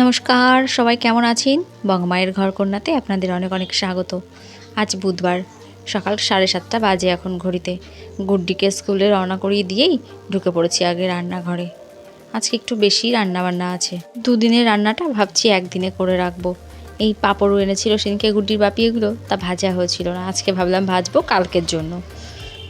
নমস্কার, সবাই কেমন আছেন? বঙ্গমায়ের ঘর কন্যাতে আপনাদের অনেক অনেক স্বাগত। আজ বুধবার, সকাল সাড়ে সাতটা বাজে এখন ঘড়িতে। গুড্ডিকে স্কুলে রওনা করিয়ে দিয়েই ঢুকে পড়েছি আগে রান্নাঘরে। আজকে একটু বেশি রান্না বান্না আছে। দুদিনের রান্নাটা ভাবছি একদিনে করে রাখব। এই পাঁপড়ও এনেছিল সেদিনকে গুড্ডির বাপি, এগুলো তা ভাজা হয়েছিল না। আজকে ভাবলাম ভাজবো কালকের জন্য।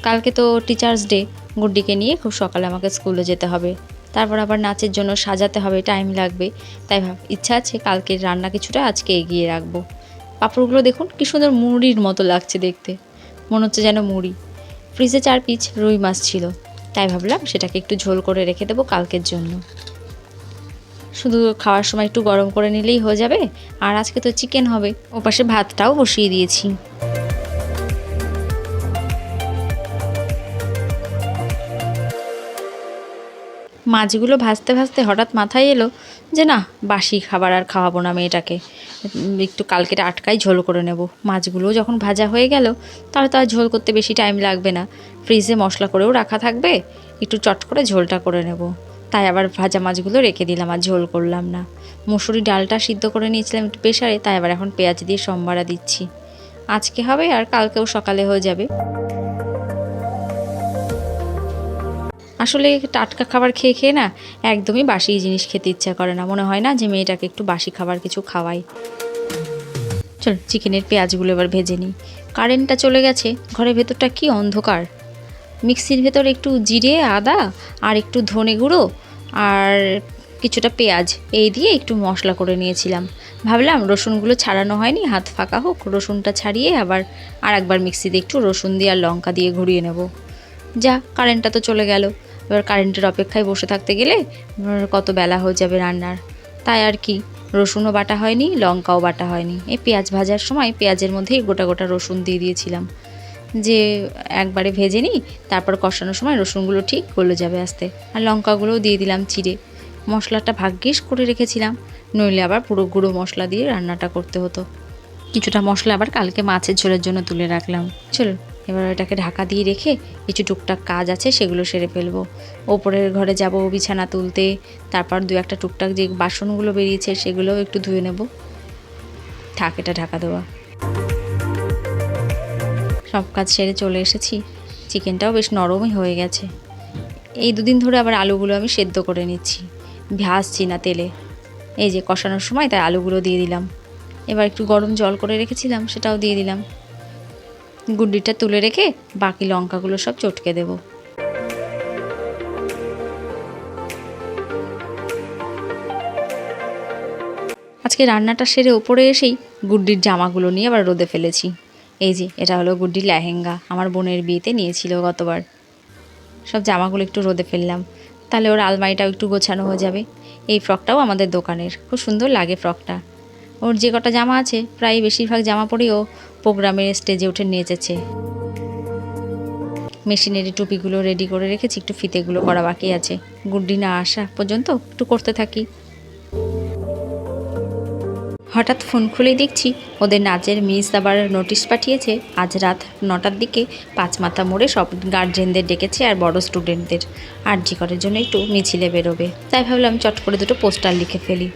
কালকে তো টিচার্স ডে গুড্ডিকে নিয়ে খুব সকালে আমাকে স্কুলে যেতে হবে। তারপর আবার নাচের জন্য সাজাতে হবে টাইম লাগবে। তাই ভাব, ইচ্ছা আছে কালকের রান্না কিছুটা আজকে এগিয়ে রাখব। পাঁপড়গুলো দেখুন, কি সুন্দর মুড়ির মতো লাগছে দেখতে। মনে হচ্ছে যেন মুড়ি। ফ্রিজে চার পিস রুই মাছ ছিল। তাই ভাবলাম সেটাকে একটু ঝোল করে রেখে দেবো কালকের জন্য। শুধু খাওয়ার সময় একটু গরম করে নিলেই হয়ে যাবে। আর আজকে তো চিকেন হবে। ওপাশে ভাতটাও বসিয়ে দিয়েছি। মাছগুলো ভাজতে ভাজতে হঠাৎ মাথায় এলো যে না, বাসি খাবার আর খাওয়াবো না মেয়েটাকে। একটু কালকেটা আটকাই ঝোল করে নেব। মাছগুলো যখন ভাজা হয়ে গেল, তাহলে তো আর ঝোল করতে বেশি টাইম লাগবে না। ফ্রিজে মশলা করেও রাখা থাকবে, একটু চট করে ঝোলটা করে নেব। তাই আবার ভাজা মাছগুলো রেখে দিলাম আর ঝোল করলাম না। মুসুরি ডালটা সিদ্ধ করে নিয়েছিলাম একটু প্রেশারে তাই আবার এখন পেঁয়াজ দিয়ে সম্বারা দিচ্ছি। আজকে হবে আর কালকেও সকালে হয়ে যাবে। আসলে টাটকা খাবার খেয়ে খেয়ে না একদমই বাসি জিনিস খেতে ইচ্ছা করে না। মনে হয় না যে মেয়েটাকে একটু বাসি খাবার কিছু খাওয়াই। চল, চিকেনের পেঁয়াজগুলো এবার ভেজে নিই। কারেন্টটা চলে গেছে, ঘরের ভেতরটা কি অন্ধকার? মিক্সির ভেতর একটু জিরে, আদা আর একটু ধনে গুঁড়ো আর কিছুটা পেঁয়াজ, এই দিয়ে একটু মশলা করে নিয়েছিলাম। ভাবলাম রসুনগুলো ছাড়ানো হয়নি, হাত ফাঁকা হোক, রসুনটা ছাড়িয়ে আবার আর একবার মিক্সিতে একটু রসুন দিয়ে আর লঙ্কা দিয়ে ঘুরিয়ে নেব। যা, কারেন্টটা তো চলে গেল। এবার কারেন্টের অপেক্ষায় বসে থাকতে গেলে কত বেলা হয়ে যাবে রান্নার। তাই আর কি, রসুনও বাটা হয়নি, লঙ্কাও বাটা হয়নি। এই পেঁয়াজ ভাজার সময় পেঁয়াজের মধ্যেই গোটা গোটা রসুন দিয়ে দিয়েছিলাম। যে একবারে ভেজে নিই, তারপর কষানোর সময় রসুনগুলো ঠিক গলে যাবে আস্তে। আর লঙ্কাগুলোও দিয়ে দিলাম চিড়ে। মশলাটা ভাগ্যিস করে রেখেছিলাম, নইলে আবার পুরো গুঁড়ো মশলা দিয়ে রান্নাটা করতে হতো। কিছুটা মশলা আবার কালকে মাছের ঝোলের জন্য তুলে রাখলাম। চলো এবার এটাকে ঢাকা দিয়ে রেখে কিছু টুকটাক কাজ আছে, সেগুলো সেরে ফেলব। ওপরের ঘরে যাব বিছানা তুলতে, তারপর দু একটা টুকটাক যে বাসনগুলো বেরিয়েছে, সেগুলোও একটু ধুয়ে নেব। থাক, এটা ঢাকা দেওয়া। সব কাজ সেরে চলে এসেছি। চিকেনটাও বেশ নরমই হয়ে গেছে। এই দুদিন ধরে আবার আলুগুলো আমি সেদ্ধ করে নিচ্ছি। ভাজছি না তেলে। এই যে কষানোর সময় তাই আলুগুলো দিয়ে দিলাম। এবার একটু গরম জল করে রেখেছিলাম, সেটাও দিয়ে দিলাম। গুড্ডিটা তুলে রেখে বাকি লঙ্কাগুলো সব চটকে দেব। আজকে রান্নাটা সেরে ওপরে এসেই গুড্ডির জামাগুলো নিয়ে আবার রোদে ফেলেছি। এই যে, এটা হলো গুড্ডির লেহেঙ্গা। আমার বোনের বিয়েতে নিয়েছিল গতবার। সব জামাগুলো একটু রোদে ফেললাম। তাহলে ওর আলমারিটাও একটু গোছানো হয়ে যাবে। এই ফ্রকটাও আমাদের দোকানের। খুব সুন্দর লাগে ফ্রকটা। ওর যে কটা জামা আছে, প্রায় বেশিরভাগ জামা পরেই ও প্রোগ্রামের স্টেজে উঠে নেচেছে মেশিনের টুপিগুলো রেডি করে রেখেছি, একটু ফিতেগুলো করা বাকি আছে। গুড্ডি না আসা পর্যন্ত একটু করতে থাকি। হঠাৎ ফোন খুলেই দেখছি, ওদের নাচের মিস আবার নোটিশ পাঠিয়েছে, আজ রাত নটার দিকে পাঁচ মাথা মোড়ে সব গার্জেনদের ডেকেছে আর বড় স্টুডেন্টদের আর্জি করার জন্য একটু মিছিলে বেরোবে। তাই ভাবলাম চট করে দুটো পোস্টার লিখে ফেলি।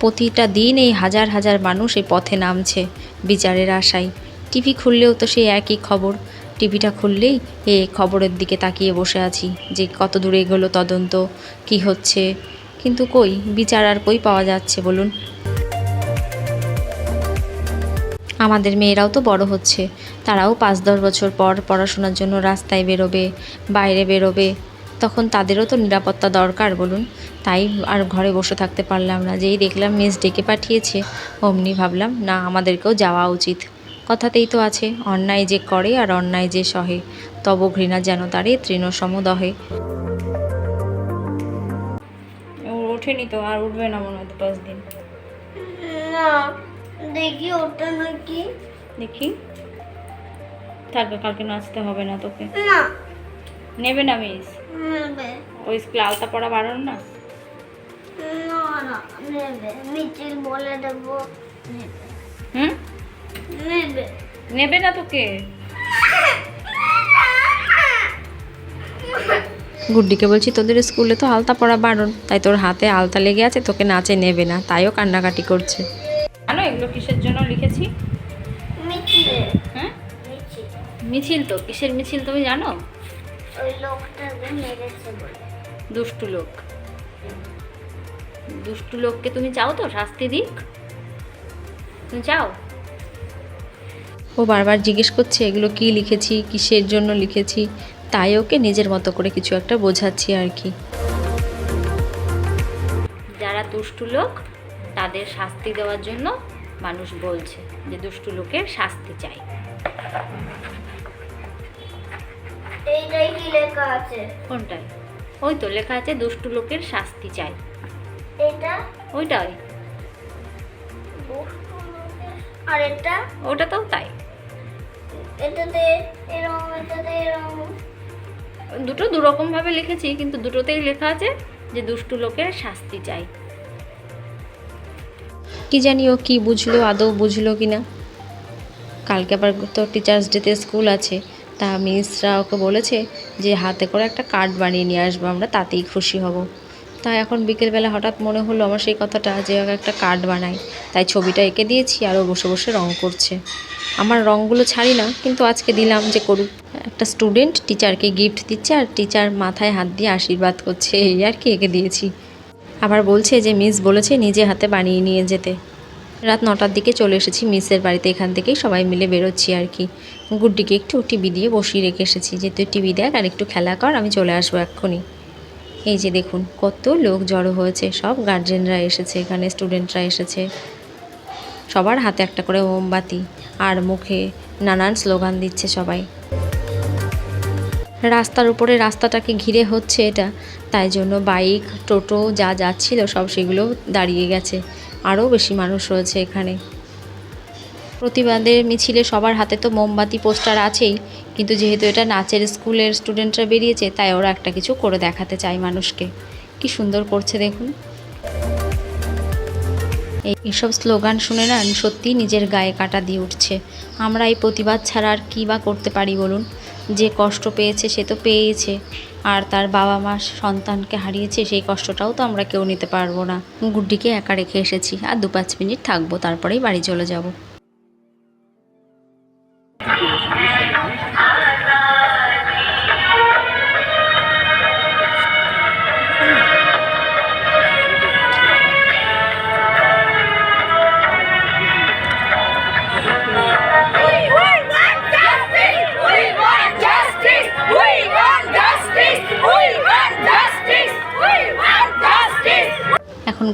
প্রতিটা দিন এই হাজার হাজার মানুষ এই পথে নামছে, বিচারের আশায়। টিভি খুললেও তো সেই একই খবর। টিভিটা খুললেই এ খবরের দিকে তাকিয়ে বসে আছি যে কত দূরে এগোলো তদন্ত, কি হচ্ছে। কিন্তু কই, বিচার আর কই পাওয়া যাচ্ছে বলুন? আমাদের মেয়েরাও তো বড় হচ্ছে, তারাও পাঁচ দশ বছর পর পড়াশোনার জন্য রাস্তায় বেরোবে, বাইরে বেরোবে। তখন তাদেরও তো নিরাপত্তা দরকার বলুন। তাই আর ঘরে বসে থাকতে পারলাম না, যেই দেখলাম মেস ডেকে পাঠিয়েছে, অমনি ভাবলাম, না, আমাদেরকেও যাওয়া উচিত। কথাতেই তো আছে অন্যায় যে করে আর অন্যায় যে সহে তব ঘৃণা যেন তারে তৃণসম দহে ওঠেনি তো আর উঠবে না মনে হয় পাঁচ দিন। না দেখি ওটা নাকি। দেখি। থাকবে কালকে নাচতে হবে না তোকে। না। নেবে না মিস? ওই স্কুলে আলতা পড়া বারণ না? না না নেবে। মিছিল বলে দেবো হুম? নেবে? না তোকে? গুড্ডিকে বলছি তোদের স্কুলে তো আলতা পড়া বারণ। তাই তোর হাতে আলতা লেগে আছে তোকে নাচে নেবে না। তাইও কান্নাকাটি করছে। জানো এগুলো কিসের জন্য লিখেছি? হ্যাঁ? মিছিল। মিছিল তো। কিসের মিছিল তুমি জানো? দুষ্টু লোক। দুষ্টু লোককে তুমি চাও তো? শাস্তি দিক। তুমি চাও? ও বারবার জিজ্ঞেস করছে এগুলো কি লিখেছি? কিসের জন্য লিখেছি? তাই ওকে নিজের মতো করে কিছু একটা বোঝাচ্ছি আর কি। যারা দুষ্টু লোক তাদের শাস্তি দেওয়ার জন্য মানুষ বলছে যে দুষ্টু লোকের শাস্তি চাই। এইটাই কি লেখা আছে? কোনটায় ওই তো লেখা আছে দুষ্টু লোকের শাস্তি চাই। এটা ওইটাই। আর এটা? ওটা তো তাই। এটাতে এরকম এটাতে এরকম দুটো দুরকমভাবে লিখেছি কিন্তু দুটোতেই লেখা আছে যে দুষ্টু লোকের শাস্তি চাই। কি জানি ও কি বুঝলো আদৌ বুঝলো কি না কালকে আবার তো টিচার্স ডেতে স্কুল আছে তা মিসরা ওকে বলেছে যে হাতে করে একটা কার্ড বানিয়ে নিয়ে আসব আমরা তাতেই খুশি হব। তাই এখন বিকেলবেলা হঠাৎ মনে হলো আমার সেই কথাটা যে একটা কার্ড বানাই। তাই ছবিটা এঁকে দিয়েছি আর ও বসে বসে রং করছে। আমার রঙগুলো ছাড়ি না, কিন্তু আজকে দিলাম যে করুক। একটা স্টুডেন্ট টিচারকে গিফট দিচ্ছে আর টিচার মাথায় হাত দিয়ে আশীর্বাদ করছে, এই আর কি এঁকে দিয়েছি। আবার বলছে যে মিস বলেছে নিজে হাতে বানিয়ে নিয়ে যেতে। রাত নটার দিকে চলে এসেছি মিসের বাড়িতে, এখান থেকেই সবাই মিলে বেরোচ্ছি আর কি। গুড্ডিকে একটু টিভি দিয়ে বসিয়ে রেখে এসেছি যে, তুই টিভি দেখ আর একটু খেলা কর, আমি চলে আসব এক্ষুনি। এই যে দেখুন, কত লোক জড়ো হয়েছে। সব গার্জেনরা এসেছে এখানে স্টুডেন্টরা এসেছে। সবার হাতে একটা করে মোমবাতি আর মুখে নানান স্লোগান দিচ্ছে সবাই। রাস্তার উপরে রাস্তাটাকে ঘিরে হচ্ছে এটা। তাই জন্য বাইক, টোটো যা যাচ্ছিল সব সেগুলো দাঁড়িয়ে গেছে। আরও বেশি মানুষ রয়েছে এখানে। প্রতিবাদের মিছিলে সবার হাতে তো মোমবাতি, পোস্টার আছেই। কিন্তু যেহেতু এটা নাচের স্কুলের স্টুডেন্টরা বেরিয়েছে, তাই ওরা একটা কিছু করে দেখাতে চায় মানুষকে। কি সুন্দর করছে দেখুন। এই এসব স্লোগান শুনে না সত্যিই নিজের গায়ে কাটা দিয়ে উঠছে। আমরা এই প্রতিবাদ ছাড়া আর কী বা করতে পারি বলুন? যে কষ্ট পেয়েছে সে তো পেয়েছে। আর তার বাবা মা সন্তানকে হারিয়েছে সেই কষ্টটাও তো আমরা কেউ নিতে পারব না। গুড্ডিকে একা রেখে এসেছি। আর দু পাঁচ মিনিট থাকব, তারপরেই বাড়ি চলে যাব।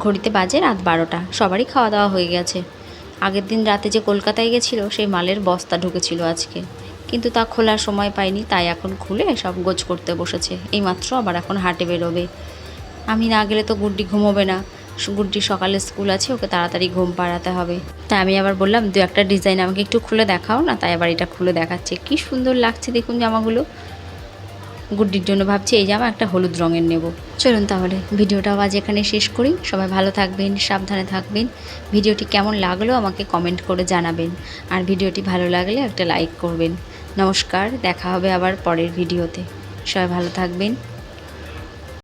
ঘড়িতে বাজে রাত বারোটা। সবারই খাওয়া দাওয়া হয়ে গেছে। আগের দিন রাতে যে কলকাতায় গেছিল, সেই মালের বস্তা ঢুকেছিল আজকে। কিন্তু তা খোলার সময় পাইনি, তাই এখন খুলে সব গোছ করতে বসেছে। এইমাত্র আবার এখন হাটে বেরোবে। আমি না গেলে তো গুড্ডি ঘুমোবে না। গুড্ডি সকালে স্কুল আছে, ওকে তাড়াতাড়ি ঘুম পাড়াতে হবে। তাই আমি আবার বললাম, দু একটা ডিজাইন আমাকে একটু খুলে দেখাও না? তাই আবার এটা খুলে দেখাচ্ছে। কি সুন্দর লাগছে দেখুন জামাগুলো। গুড্ডির জন্য ভাবছি, এই জামা একটা হলুদ রঙের নেব। চলুন তাহলে, ভিডিওটাও আজ এখানে শেষ করি। সবাই ভালো থাকবেন, সাবধানে থাকবেন। ভিডিওটি কেমন লাগল আমাকে কমেন্ট করে জানাবেন। আর ভিডিওটি ভালো লাগলে একটা লাইক করবেন। নমস্কার, দেখা হবে আবার পরের ভিডিওতে। সবাই ভালো থাকবেন।